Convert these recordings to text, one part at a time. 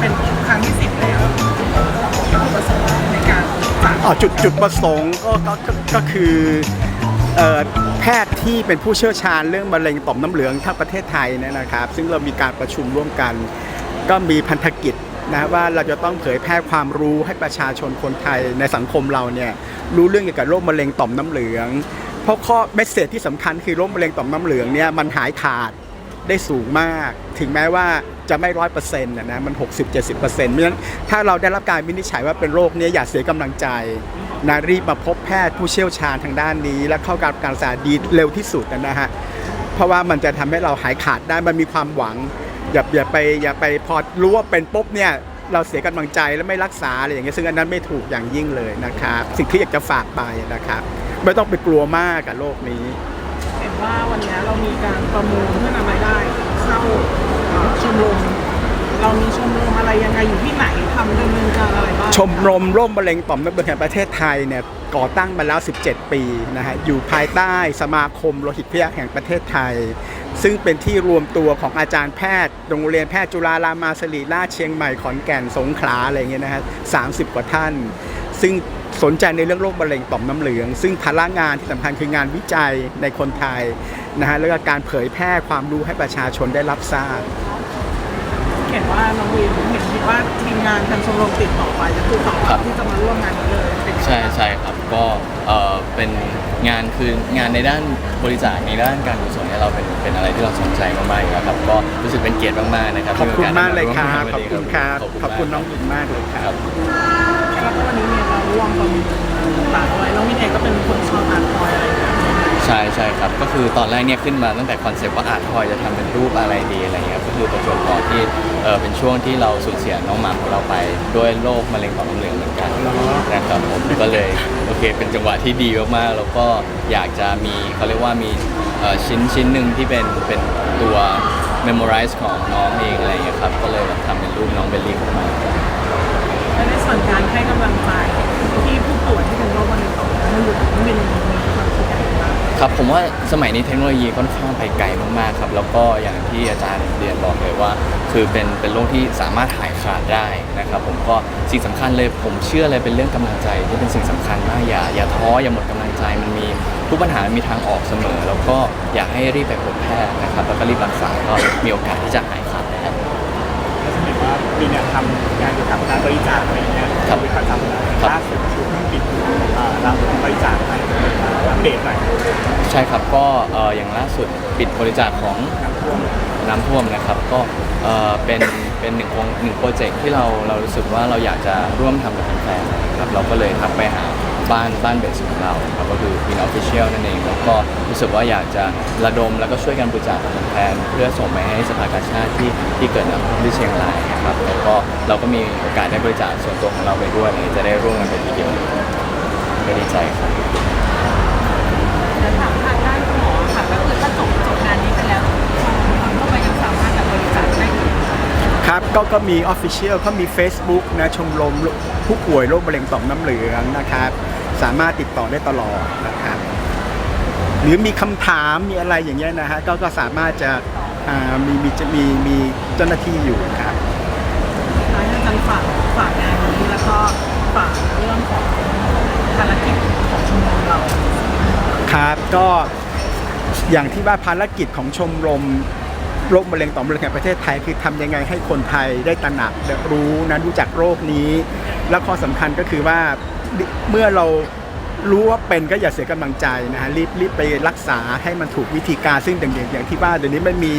เป็นครั้งที่สิบแล้วจุดประสงค์ในการจัดอ๋อจุดจุดประสงค์ก็ก็ก็ก็คือเอ่อแพทย์ที่เป็นผู้เชี่ยวชาญเรื่องมะเร็งต่อมน้ำเหลืองทั้งประเทศไทยเนี่ยนะครับ ซึ่งเรามีการประชุมร่วมกัน ก็มีพันธกิจนะว่าเราจะต้องเผยแพร่ความรู้ให้ประชาชนคนไทยในสังคมเราเนี่ยรู้เรื่องเกี่ยวกับโรคมะเร็งต่อมน้ำเหลือง เพราะข้อเมสเซจที่สำคัญคือโรคมะเร็งต่อมน้ำเหลืองเนี่ยมันหายขาด ได้สูงมาก ถึงแม้ว่าจะไม่ร้อยเปอร์เซ็นต์นะนะมัน 60-70%เพราะฉะนั้นถ้าเราได้รับการวินิจฉัยว่าเป็นโรคนี้อย่าเสียกำลังใจนะรีบมาพบแพทย์ผู้เชี่ยวชาญทางด้านนี้ และเข้ากับการรักษาดีเร็วที่สุดนะฮะเพราะว่ามันจะทำให้เราหายขาดได้มันมีความหวัง อย่าอย่าไปอย่าไปพอรู้ว่าเป็นปุ๊บเนี่ยเราเสียกำลังใจแล้วไม่รักษาอะไรอย่างเงี้ยซึ่งอันนั้นไม่ถูกอย่างยิ่งเลยนะครับสิ่งที่อยากจะฝากไปนะครับไม่ต้องไปกลัวมากกับโรคนี้ ว่าวันนี้เรามีการประมูลเพื่อนำรายได้เข้าชมรมเรามีชมรมอะไรยังไงอยู่ที่ไหนทำดำเนินการอะไรบ้างชมรมโรคมะเร็งต่อมน้ำเหลืองแห่งประเทศไทยเนี่ย ก่อตั้งมาแล้ว 17 ปีนะฮะอยู่ภายใต้สมาคมโลหิตพยาแห่งประเทศไทย ซึ่งเป็นที่รวมตัวของอาจารย์แพทย์ โรงเรียนแพทย์จุฬารามาสรีราชเชียงใหม่ขอนแก่นสงขลาอะไรอย่างเงี้ยนะฮะสากว่าท่าน ซึ่งสนใจในเรื่องโรคมะเร็งต่อมน้ำเหลือง ซึ่งภาระงานที่สำคัญคืองานวิจัยในคนไทยนะฮะแล้วก็การเผยแพร่ความรู้ให้ประชาชนได้รับทราบเห็นว่าน้องวีเห็นว่าทีมงานทางชมรมติดต่อไปจะคือต่อบที่จะมาร่วมงานนี้เลย ใช่ใช่ครับก็เอ่อเป็นงานคืองานในด้านบริจาคในด้านการกุศลเนี่ยเราเป็นเป็นอะไรที่เราสนใจมากๆอยู่แล้วครับก็รู้สึกเป็นเกียรติมากๆนะครับขอบคุณมากเลยครับที่ขอบมีโกาสคุณครับได้มาขอบคุณน้องหญิงมากเลยคครัรับบแล้วก็วันนี้เนี่ยเราร่วมประมูลต่างๆด้วยน้องวินเองก็เป็นคนชอบอาร์ตทอยอะไรอย่างเงี้ย ใช่ใช่ครับ ก็คือตอนแรกเนี่ยขึ้นมาตั้งแต่คอนเซปต์ว่าอาร์ตทอยจะทำเป็นรูปอะไรดีอะไรเงี้ยก็คือประจวบเหมาะที่เออเป็นช่วงที่เราสูญเสียน้องหมาของเราไปด้วยโรคมะเร็งต่อมน้ำเหลืองเหมือนกันนะครับผมก็เลยโอเค เป็นจังหวะที่ดีมากๆแล้วก็อยากจะมีเขาเรียกว่ามีเอ่อชิ้นชิ้นหนึ่งที่เป็นเป็นตัว memorize ของน้องเองอะไรเงี้ยครับก็เลยแบบทำเป็นรูปน้องเบลลี่ขึ้นมา และในส่วนการให้กำลังใจที่ผู้ป่วยที่เป็นโรคมะเร็งต่อมน้ำเหลืองน้องวินมีความคิดยังไง ครับผมว่าสมัยนี้เทคโนโลยีค่อนข้างไปไกลมากๆครับ แล้วก็อย่างที่อาจารย์เรียนบอกเลยว่า คือเป็นเป็นโรคที่สามารถหายขาดได้นะครับผมก็สิ่งสำคัญเลยผมเชื่อเลยเป็นเรื่องกำลังใจที่เป็นสิ่งสำคัญมากอย่าอย่าท้ออย่าหมดกำลังใจมันมีทุกปัญหามีทางออกเสมอ แล้วก็อยากให้รีบไปพบแพทย์นะครับแล้วก็รีบรักษาก็มีโอกาสที่จะหายขาดได้ก็จะเห็นว่ามีเนี่ยทำงานเกี่ยวกับการบริจาคอะไรเงี้ยครับเป็นประจำเลยครับล่าสุดคือเพิ่งปิดอ่ารับบริจาคไปเดตหน่อยใช่ครับก็เอ่ออย่างล่าสุดปิดบริจาคของน้ำท่วมน้ำท่วมนะครับ ก็เอ่อเป็นเป็นหนึ่งโครงหนึ่งโปรเจกต์ที่เราเรารู้สึกว่าเราอยากจะร่วมทำกับแฟนๆครับเราก็เลยทักไปหาบ้านบ้านเบสของเราครับก็คือ Queen Official นั่นเองแล้วก็รู้สึกว่าอยากจะระดมแล้วก็ช่วยกันบริจาคกับแฟนเพื่อส่งไปให้สภากาชาติที่ที่เกิดน้ำท่วมที่เชียงรายนะครับแล้วก็เราก็มีโอกาสได้บริจาคส่วนตัวของเราไปด้วยอะไรอย่างเงี้ยจะได้ร่วมกันเป็นทีเดียวก็ดีใจครับ ครับก็ก็มี Official เขามี Facebook นะชมรมผู้ป่วยโรคมะเร็งต่อมน้ำเหลืองนะครับ สามารถติดต่อได้ตลอดนะครับ หรือมีคำถามมีอะไรอย่างเงี้ยนะฮะก็ก็สามารถจะอ่ามีมีจะมีมีเจ้าหน้าที่อยู่ครับท้ายอาจารย์ฝากฝากงานนี้แล้วก็ฝากเรื่องของภารกิจของชมรมเรา ครับก็อย่างที่ว่าภารกิจของชมรม โรคมะเร็งต่อมน้ำเหลืองแห่งประเทศไทยคือทำยังไงให้คนไทยได้ตระหนักและรู้นะรู้จักโรคนี้ และข้อสำคัญก็คือว่าเมื่อเรารู้ว่าเป็นก็อย่าเสียกำลังใจนะฮะรีบรีบไปรักษาให้มันถูกวิธีการซึ่งอย่างอย่างที่ว่าเดี๋ยวนี้มันมี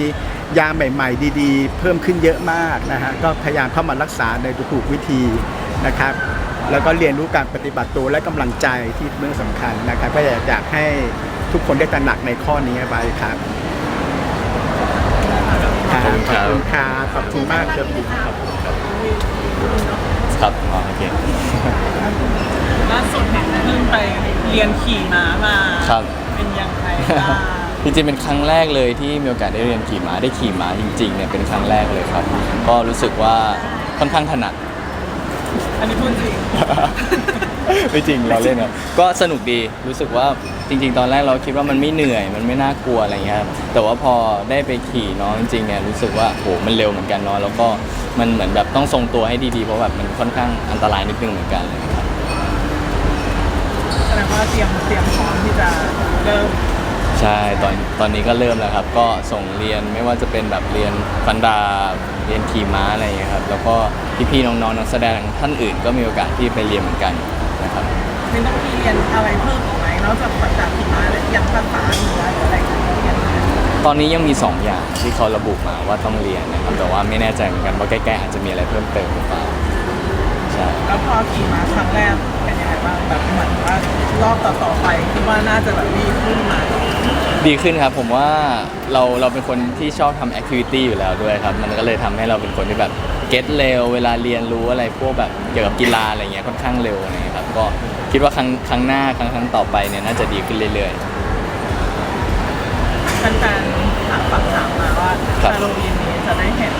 ยาใหม่ ๆ ดี ๆ เพิ่มขึ้นเยอะมากนะฮะก็พยายามเข้ามารักษาในถูกวิธีนะครับ แล้วก็เรียนรู้การปฏิบัติตัวและกำลังใจที่เรื่องสำคัญนะครับ ก็อยากอยากให้ทุกคนได้ตระหนักในข้อนี้ไว้ครับ ขอบคุณครับ ขอบคุณครับขอบคุณมากครับครับอ๋อโอเคล่าสุดเห็นเพิ่งไปเรียนขี่ม้ามาครับ เป็นยังไงบ้างจริงๆเป็นครั้งแรกเลยที่มีโอกาสได้เรียนขี่ม้าได้ขี่ม้าจริงๆเนี่ยเป็นครั้งแรกเลยครับ ก็รู้สึกว่าค่อนข้างถนัด อันนี้พูดจริง ไม่จริงเราเล่นครับก็สนุกดีรู้สึกว่าจริง ๆ ตอนแรกเราคิดว่ามันไม่เหนื่อย มันไม่น่ากลัวอะไรเงี้ยครับแต่ว่าพอได้ไปขี่เนาะจริงๆเนี่ยรู้สึกว่าโหมันเร็วเหมือนกันเนาะแล้วก็มันเหมือนแบบต้องทรงตัวให้ดีๆเพราะแบบมันค่อนข้างอันตรายนิดนึงเหมือนกันเลยครับแสดงว่าเตรียมเตรียมพร้อมที่จะเริ่ม ใช่ตอนตอนนี้ก็เริ่มแล้วครับ ก็ส่งเรียนไม่ว่าจะเป็นแบบเรียนฟันดาบเรียนขี่ม้าอะไรอย่างเงี้ยครับ แล้วก็พี่ๆน้องๆนักแสดงท่านอื่นก็มีโอกาสที่ไปเรียนเหมือนกันนะครับไม่ต้องมีเรียนอะไรเพิ่มอีกไหมนอกจากปัจจัยขี่ม้าเลยอย่างภาษาหรือว่าอะไรที่เรียนมาตอนนี้ยังมี 2 อย่างที่เขาระบุมาว่าต้องเรียนนะครับ แต่ว่าไม่แน่ใจเหมือนกันว่าใกล้ๆอาจจะมีอะไรเพิ่มเติมหรือเปล่าใช่แล้วพอขี่ม้าครั้งแรกเป็นยังไงบ้างแบบเหมือนว่ารอบต่อๆไปคิดว่าน่าจะแบบดีขึ้นไหม ดีขึ้นครับ ผมว่าเราเราเป็นคนที่ชอบทำแอคทิวิตี้อยู่แล้วด้วยครับ มันก็เลยทำให้เราเป็นคนที่แบบเก็ตเร็ว เวลาเรียนรู้อะไรพวกแบบเกี่ยวกับกีฬาอะไรเงี้ยค่อนข้างเร็วอะไรเงี้ยครับก็คิดว่าครั้งครั้งหน้าครั้งครั้งต่อไปเนี่ยน่าจะดีขึ้นเรื่อย แฟนๆถามฝักถามมาว่าครับ ฮาโลวีนนี้จะได้เห็น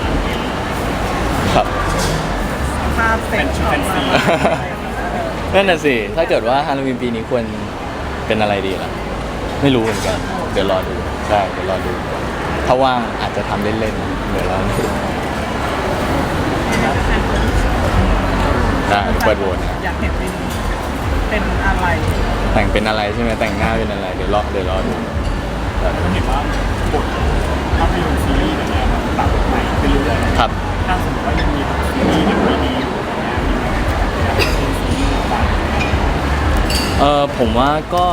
ๆ ครับ ภาพเซ็ตช็อตมาอะไรอย่างเงี้ยนั่นน่ะสิ ถ้าเกิดว่าฮาโลวีนปีนี้ควรเป็นอะไรดีล่ะ ไม่รู้เหมือนกัน เดี๋ยวรอดูใช่เดี๋ยวรอดู ถ้าว่างอาจจะทำเล่นๆเดี๋ยวรอดูได้เปิดโหวตนะอยากเห็นเป็นเป็นอะไรแต่งเป็นอะไรใช่ไหมแต่งหน้าเป็นอะไรเดี๋ยวรอเดี๋ยวรอดูแบบเห็นว่าบทภาพยนตร์ซีรีส์อะไรเงี้ยมันปรับใหม่ขึ้นเรื่อยครับๆถ้าสมมติว่ายังมีแบบซีรีส์ในปีนี้อยู่อย่างเงี้ยมีแบบอยากเป็นซีรีส์บ้างเออผมว่าก็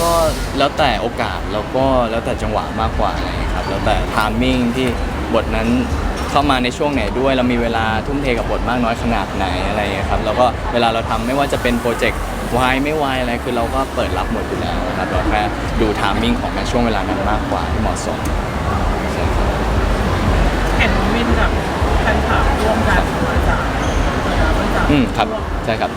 ก็แล้วแต่โอกาสแล้วก็แล้วแต่จังหวะมากกว่าอะไรอย่างเงี้ยครับแล้วแต่ทามมิ่งที่บทนั้นเข้ามาในช่วงไหนด้วย เรามีเวลาทุ่มเทกับบทมากน้อยขนาดไหนอะไรอย่างเงี้ยครับแล้วก็เวลาเราทำไม่ว่าจะเป็นโปรเจกต์วายไม่วายอะไรคือเราก็เปิดรับหมดอยู่แล้วนะครับเราแค่ดูทามมิ่งของในช่วงเวลานั้นมากกว่าที่เหมาะสมใช่ครับเห็นวินกับแฟนคลับร่วมกันมาจากมาจากอืมครับใช่ครับ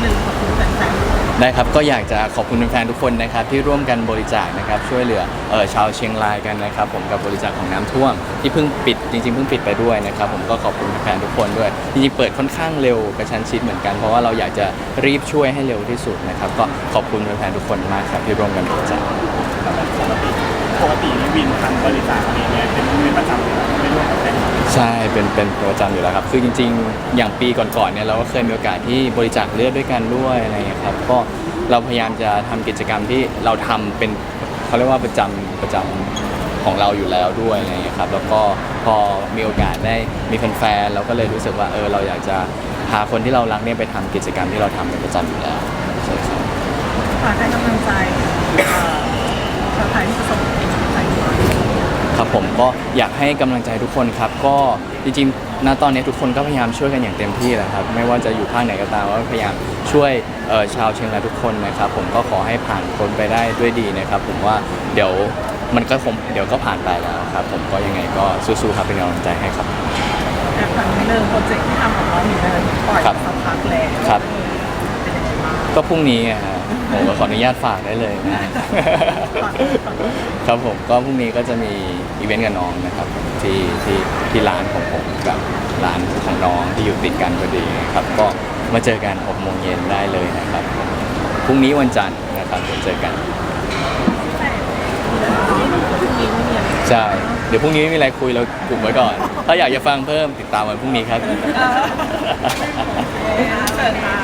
หนึ่งขอบคุณแฟนๆ ได้ครับก็อยากจะขอบคุณแฟนๆทุกคนนะครับที่ร่วมกันบริจาคนะครับช่วยเหลือเออชาวเชียงรายกันนะครับ ผมกับบริจาคของน้ำท่วม ที่เพิ่งปิดจริงๆเพิ่งปิดไปด้วยนะครับผมก็ขอบคุณแฟนๆทุกคนด้วยจริงๆเปิดค่อนข้างเร็วกระชั้นชิดเหมือนกันเพราะว่าเราอยากจะรีบช่วยให้เร็วที่สุดนะครับก็ขอบคุณแฟนๆทุกคนมากครับที่ร่วมกันบริจาคปกตินี่วินทำบริจาคอะไรเงี้ยเป็นเป็นประจำ ใช่เป็นเป็นประจำอยู่แล้วครับ คือจริง ๆ อย่างปีก่อนๆเนี่ยเราก็เคยมีโอกาสที่บริจาคเลือดด้วยกันด้วยอะไรอย่างเงี้ยครับก็เราพยายามจะทำกิจกรรมที่เราทำเป็นเขาเรียกว่าประจำประจำของเราอยู่แล้วด้วยอะไรอย่างเงี้ยครับแล้วก็พอมีโอกาสได้มีแฟนๆเราก็เลยรู้สึกว่าเออเราอยากจะพาคนที่เรารักเนี่ยไปทำกิจกรรมที่เราทำเป็นประจำอยู่แล้วใช่ครับ ฝากให้กำลังใจเอ่อชาวไทยที่ประสบภัยน้อย ครับ ผมก็อยากให้กำลังใจทุกคนครับ ก็จริงๆณตอนนี้ทุกคนก็พยายามช่วยกันอย่างเต็มที่แหละครับ ไม่ว่าจะอยู่ภาคไหนก็ตามว่าพยายามช่วยเอ่อชาวเชียงรายทุกคนนะครับ ผมก็ขอให้ผ่านพ้นไปได้ด้วยดีนะครับ ผมว่าเดี๋ยวมันก็คงเดี๋ยวก็ผ่านไปแล้วครับ ผมก็ยังไงก็สู้ๆครับเป็นกำลังใจให้ครับแต่ครั้งหนึ่งโปรเจกต์ที่ทำของน้องหมีเลยปล่อยครับสักพักแล้วครับ ก็พรุ่งนี้อะฮะผมก็ขออนุญาตฝากได้เลยนะฝากเลยฝากเลยครับผมก็พรุ่งนี้ก็จะมีอีเวนต์กับน้องนะครับ ที่ที่ที่ร้านของผมกับร้านของน้องที่อยู่ติดกันพอดีนะครับ ก็มาเจอกัน6โมงเย็นได้เลยนะครับพรุ่งนี้วันจันทร์นะครับเดี๋ยวเจอกัน ใช่ เดี๋ยวพรุ่งนี้ไม่มีอะไรคุยเรากลุ่มไว้ก่อน ถ้าอยากจะฟังเพิ่มติดตามวันพรุ่งนี้ครับเชิญค่ะ